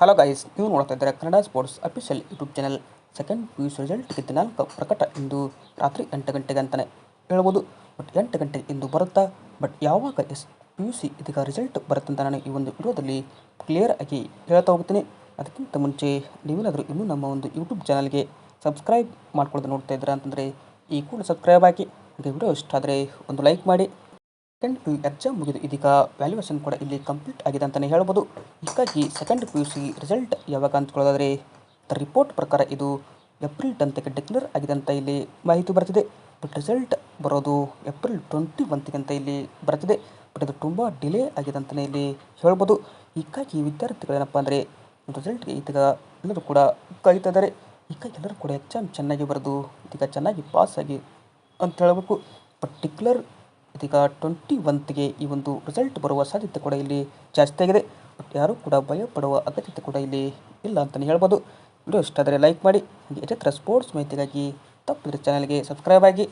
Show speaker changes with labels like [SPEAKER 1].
[SPEAKER 1] Hello guys ನೀವು ನೋಡ್ತಾ ಇದ್ದಾರೆ Kannada sports official YouTube channel second P U C result ದಿನಾಂಕ ಪ್ರಕಟ ಇಂದು ರಾತ್ರಿ ಎಂಟು ಗಂಟೆಗೆ ಅಂತಲೇ ಹೇಳ್ಬೋದು. ಬಟ್ ಎಂಟು ಗಂಟೆಗೆ ಇಂದು ಬರುತ್ತಾ? ಬಟ್ ಯಾವಾಗ ಎಸ್ ಪಿ ಯು ಸಿ ಇದೀಗ ರಿಸಲ್ಟ್ ಬರುತ್ತಂತ ನಾನು ಈ ಒಂದು ವಿಡಿಯೋದಲ್ಲಿ ಕ್ಲಿಯರ್ ಆಗಿ ಹೇಳ್ತಾ ಹೋಗ್ತೀನಿ. ಅದಕ್ಕಿಂತ ಮುಂಚೆ ನೀವೇನಾದರೂ ಇನ್ನೂ ನಮ್ಮ ಒಂದು ಯೂಟ್ಯೂಬ್ ಚಾನಲ್ಗೆ ಸಬ್ಸ್ಕ್ರೈಬ್ ಮಾಡ್ಕೊಳ್ಳೋದು ನೋಡ್ತಾ ಇದ್ದೀರಾ ಅಂತಂದರೆ ಈ ಕೂಡ ಸಬ್ಸ್ಕ್ರೈಬ್ ಆಗಿ ಹಾಗೆ ವಿಡಿಯೋ ಇಷ್ಟ ಆದರೆ ಒಂದು ಲೈಕ್ ಮಾಡಿ. ಸೆಕೆಂಡ್ ಪಿ ಯು ಎಕ್ಸಾಮ್ ಮುಗಿದು ಇದೀಗ ವ್ಯಾಲ್ಯೂಯೇಷನ್ ಕೂಡ ಇಲ್ಲಿ ಕಂಪ್ಲೀಟ್ ಆಗಿದೆ ಅಂತಲೇ ಹೇಳ್ಬೋದು. ಹೀಗಾಗಿ second P U C result ಯಾವಾಗ ಅಂತ ದ ರಿಪೋರ್ಟ್ ಪ್ರಕಾರ ಇದು ಏಪ್ರಿಲ್ ಟೆಂತ್ಗೆ ಡಿಕ್ಲೇರ್ ಆಗಿದೆ ಅಂತ ಇಲ್ಲಿ ಮಾಹಿತಿ ಬರ್ತಿದೆ. ಬಟ್ ರಿಸಲ್ಟ್ ಬರೋದು ಏಪ್ರಿಲ್ ಟ್ವೆಂಟಿ ಒನ್ತ್ಗೆ ಅಂತ ಇಲ್ಲಿ ಬರ್ತಿದೆ. ಬಟ್ ಇದು ತುಂಬ ಡಿಲೇ ಆಗಿದೆ ಅಂತಲೇ ಇಲ್ಲಿ ಹೇಳ್ಬೋದು. ಹೀಗಾಗಿ ವಿದ್ಯಾರ್ಥಿಗಳೇನಪ್ಪ ಅಂದರೆ ರಿಸಲ್ಟ್ಗೆ ಇದೀಗ ಎಲ್ಲರೂ ಕೂಡ ಕಾಯ್ತಾ ಇದ್ದಾರೆ. ಹೀಗಾಗಿ ಎಲ್ಲರೂ ಕೂಡ ಎಕ್ಸಾಮ್ ಚೆನ್ನಾಗಿ ಬರೆದು, ಇದೀಗ ಚೆನ್ನಾಗಿ ಪಾಸ್ ಆಗಿ ಅಂತ ಹೇಳಬೇಕು. ಡಿಕ್ಲೇರ್ ಇದೀಗ ಟ್ವೆಂಟಿ ಒನ್ತ್ಗೆ ಈ ಒಂದು ರಿಸಲ್ಟ್ ಬರುವ ಸಾಧ್ಯತೆ ಕೂಡ ಇಲ್ಲಿ ಜಾಸ್ತಿ ಆಗಿದೆ. ಯಾರೂ ಕೂಡ ಭಯ ಪಡುವ ಅಗತ್ಯತೆ ಕೂಡ ಇಲ್ಲಿ ಇಲ್ಲ ಅಂತಲೇ ಹೇಳ್ಬೋದು. ವಿಡಿಯೋ ಇಷ್ಟ ಆದರೆ ಲೈಕ್ ಮಾಡಿ, ಹಾಗೆ ಥರ ಸ್ಪೋರ್ಟ್ಸ್ ಮಾಹಿತಿಗಾಗಿ ತಪ್ಪಿದ್ರೆ ಚಾನಲ್ಗೆ ಸಬ್ಸ್ಕ್ರೈಬ್ ಆಗಿ.